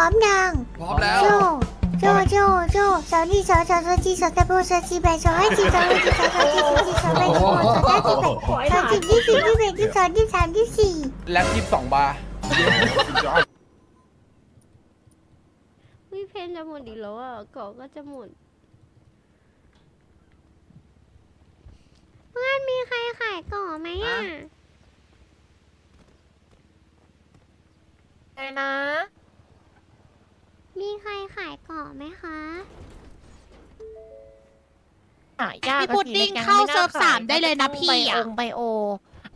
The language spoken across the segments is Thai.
ร้อมยังพร้อมแล้ว โจโจโจโจสาวนี่สาวสาวสาวจีสาวตะโบสาวจีแบสาวให้จีสาวให้จีสาวสาวจีสาวจีสาวแบสาวสาวจีแบสาวจีที่สี่ที่แบที่สองที่สามที่สี่แล็บยี่สิบสองบาร์วิเพนจะหมดอีกแล้วอะเกาะก็จะหมดเพื่อนมีใครขายเกาะไหมอะไงนะ มีใครขายเกาะไหมคะหายากพี่พุดดิ้งเข้าเซิร์ฟสามได้เลยนะพี่อะไบองไบโอ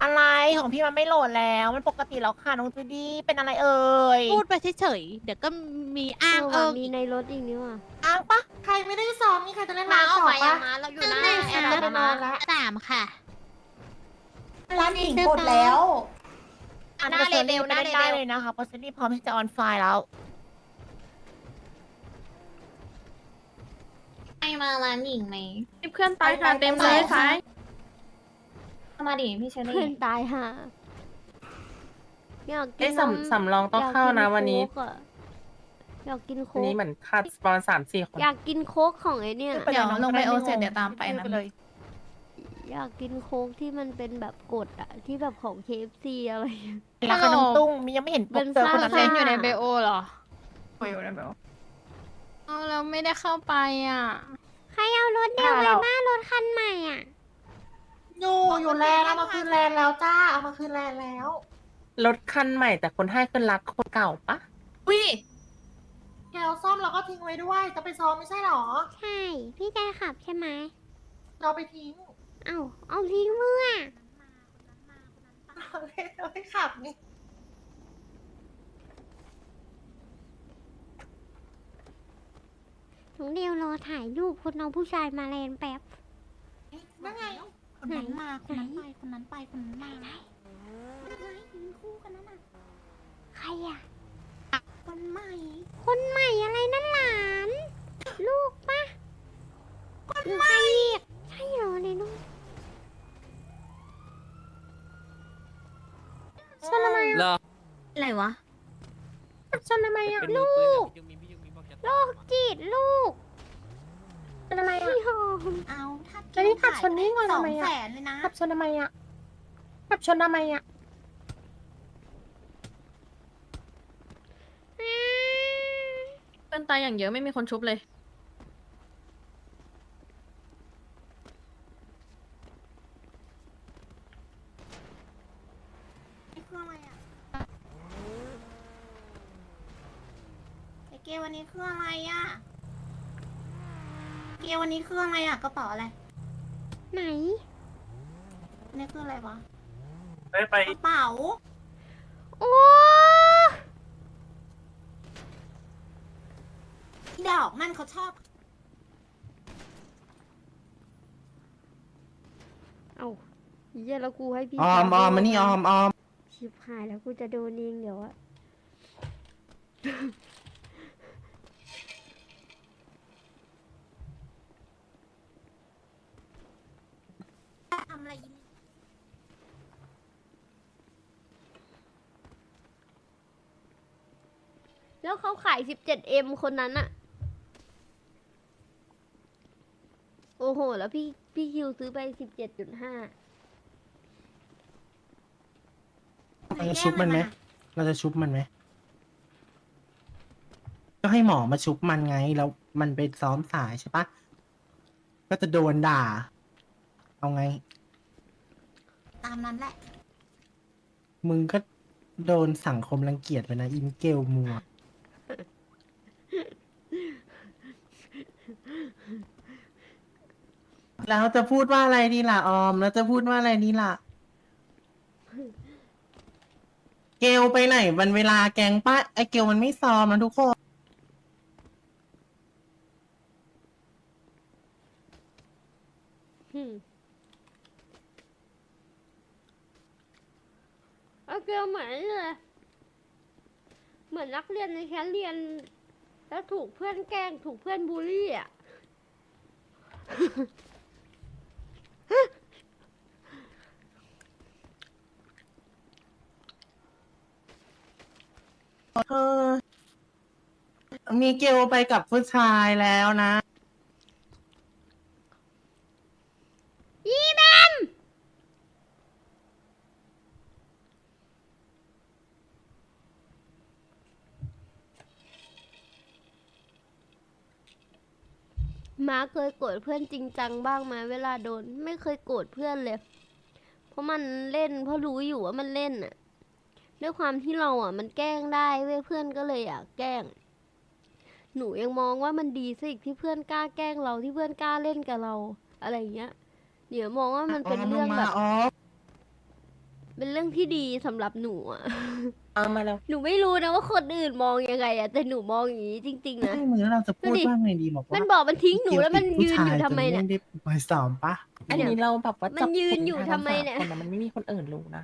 อะไรของพี่มันไม่โหลดแล้ว มันปกติแล้วค่ะน้องจูดี้เป็นอะไรเอ่ยพูดไปเฉยๆเดี๋ยวก็มีอ้างเอเอิองมีในรถอีกนี่ว่ะ อ้างปะ ใครไม่ได้ซ้อมนี่ใครจะเล่นมาร้านเอาต่อไปปะมาเราอยู่หน้านั่นแอไงร์คะดามาสามค่ะ ร้านหญิงกดแล้วอันหน้านี้เลเวลหน้าได้เลเวลเลยนะคะเพราะซีรีส์พร้อมที่จะออนไฟล์แล้ว มาร้านหญิงไหมเพื่อนตายค่ะเต็มเลยค่ะเข้ามาดิพี่เชอรี่ เพื่อนตายห่าอยากกิเอ้นยนมสำสำรองต้องเข้านะวันนี้ อยากกิโค้กอะอยากกินโค้วันกนี้เหมือนขาดสปอนสามสี่คนอยากกินโค้กของไอเนี่ย เดี๋ยวลงไปโอเสร็จเดี๋ยวตามไปนะเลยอยากกินโค้กที่มันเป็นแบบกดอะที่แบบของ KFC อะไรอย่างเงี้ยราคาน้องตุ้งมียังไม่เห็นเป็ปุ๊บนเจอคนนั้นซ่าเลยๆอยู่ในเบโอเหรออยู่ในเบลเอาเราไม่ได้เข้าไปอะใค รเอารถเดียวไปบ้านรถคันใหม่อะอยู่อยู่แลนด์เอามาคืนแลนด์แล้วจ้าเอามาคืนแลนด์แล้วรถคันใหม่แต่คนให้คือรักคนเก่าปะอุ้ยแกเอาซ่อมเราก็ทิ้งไว้ด้วยจะไปซ้อมไม่ใช่หรอ ใช่ พี่ใจขับใช่ไหมเราไปทิ้ง เอาเอาทิ้งเมื่อเราเล่นเราไม่ขับนี่ น้องเดียวรอถ่ายรูปคนน้องผู้ชายมาแลนแป๊บนั่นไง คนนั้นมา คนนั้นไป คนนั้นไป คนนั้นมาใครอะ คนใหม่ คนใหม่อะไรนั่นหลาน ลูกปะคนใหม่ ใช่เหรอเนี่ยลูกชนทำไมอะเหรออะไรวะชนทำไมอะลูก โรคจิตลูกชนทำไมอะ พี่หอม เอาถ้าแล้วนี่ขับชนนี่ก่อนสอทำงไมแสอะนเลยนะ ขับชนทำไมอะขับชนทำไมอะเพื่อนตายอย่างเยอะไม่มีคนชุบเลย นี่คืออะไรอะไอ เกลวันนี้คืออะไรอะ เกลวันนี้คืออะไรอะกระเป๋าอะไรไหน นี่คืออะไรวะได้ไปกระเป๋าโอ้ดอกนั่นเขาชอบ เอาเหี้ยแล้วกูให้พี่ออมออมมานี่ออมออมชิบหายแล้วกูจะโดนเองเดี๋ยวอะ ทำอะไรอีก แล้วเขาขาย 17M คนนั้นอะโอ้โห แล้วพี่พี่คิวซื้อไป 17.5เราจะชุบมันไหม เราจะชุบมันไหม ก็ให้หมอมาชุบมันไง แล้วมันไปซ้อมสายใช่ปะ ก็จะโดนด่า เอาไง ตามนั้นแหละ มึงก็โดนสังคมรังเกียจไปนะอินเกลมัว แล้วจะพูดว่าอะไรดีล่ะออม แล้วจะพูดว่าอะไรดีล่ะ เกลไปไหนวันเวลาแกงป้าไอเกลมันไม่ซ้อมนะทุกคนอืมเอาเกลเหมือนเลยเหมือนนักเรียนในชั้นเรียน แล้วถูกเพื่อนแกล้งถูกเพื่อนบูลลี่อะ เธอมีเกลไปกับผู้ชายแล้วนะอีแบมมาเคยโกรธเพื่อนจริงจังบ้างไหมเวลาโดน ไม่เคยโกรธเพื่อนเลย เพราะมันเล่นเพราะรู้อยู่ว่ามันเล่นน่ะ ด้วยความที่เราอะ มันแกล้งได้เว้ยเพื่อนก็เลยอยากแกล้ง หนูยังมองว่ามันดีซะอีกที่เพื่อนกล้าแกล้งเราที่เพื่อนกล้าเล่นกับเรา อะไรอย่างเงี้ย เดี๋ยวมองว่ามันเป็นเรื่องแบบอ๋อเป็นเรื่องที่ดีสำหรับหนูอะเอามาแล้วหนูไม่รู้นะว่าคนอื่นมองยังไงอะแต่หนูมองอย่างนี้จริง ๆ นะไม่มือเราจะพูดดูดิว่าไงดีบอกว่ามันบอกมันทิ้งหนูเกแล้วมันติดยืนผู้อยู่ชาทำไมจเนี่ยไม่ได้ไปซ้อมปะอันนี้เราแบบว่ามัจับนยืนอยู่กลุ่ทำไมเนี่ยกัทั้งสาคนนะมันไม่มีคนอื่นรู้นะ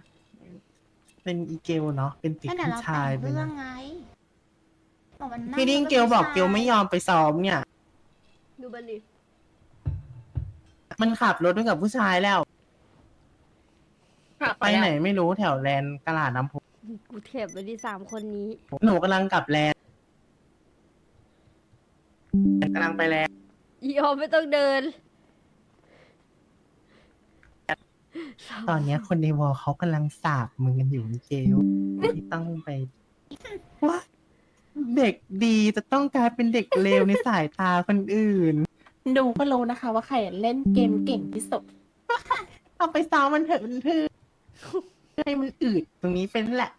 เป็นอีเกลเนาะเป็นติดก็เดี๋ยวผู้เราชายแต่งไปเรื่อนะงไงบอกมันนั่งพี่ดิ้งแล้วเกลบอกผู้ชายเกลไม่ยอมไปซ้อมเนี่ย ดูบันดิมันขับรถไปกับผู้ชายแล้ว ไปไหนไม่รู้แถวแลนด์ตลาดน้ำพุกูเทบไปดิสามคนนี้ หนูกำลังกลับแลนด์กำลังไปแลนด์อีออมไม่ต้องเดิน ตอนเนี้ยคนในวอลเขากำลังสาบมึงกันอยู่เกลที่ต้องไปว่าเด็กดีจะต้องกลายเป็นเด็กเลวในสายตาคนอื่น ดูก็รู้นะคะ ว่าใครเล่นเกมเก่งที่สุด เอาไปซ้อมมันเถอะมันเพื่อให้มันอืดตรงนี้เป็นแหละ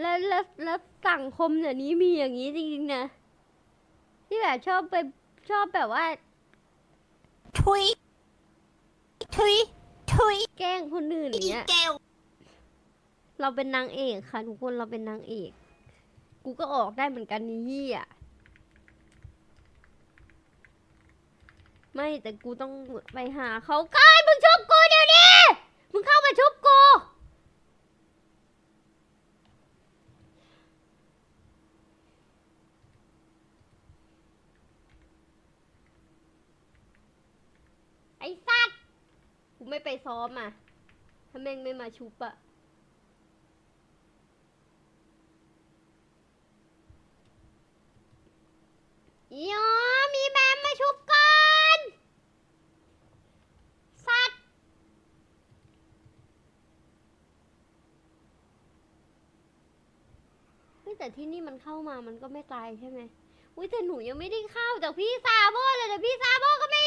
แล้วแล้วแล้วสังคมเดี๋ยวนี้มีอย่างนี้จริงๆนะ ที่แบบชอบไปชอบแบบว่า ทุย ทุย ทุยแกล้งคนอื่นอย่างอีเงี้ยเกลเราเป็นนางเอกค่ะทุกคนเราเป็นนางเอก กูก็ออกได้เหมือนกันนี่อะไม่แต่กูต้องไปหาเขากายมึงชุบกูเดี๋ยวนี้มึงเข้ามาชุบ อ้สัตว์กูไม่ไปซ้อมอะ ถ้าแม่งไม่มาชุบอะอีอ๋อมีแมมมาชุบก่อน สัตว์ แต่ที่นี่มันเข้ามามันก็ไม่ไกลใช่ไหมอุ้ยแต่หนูยังไม่ได้เข้าจากพี่ซาโบเลยแต่พี่ซาโบก็ไม่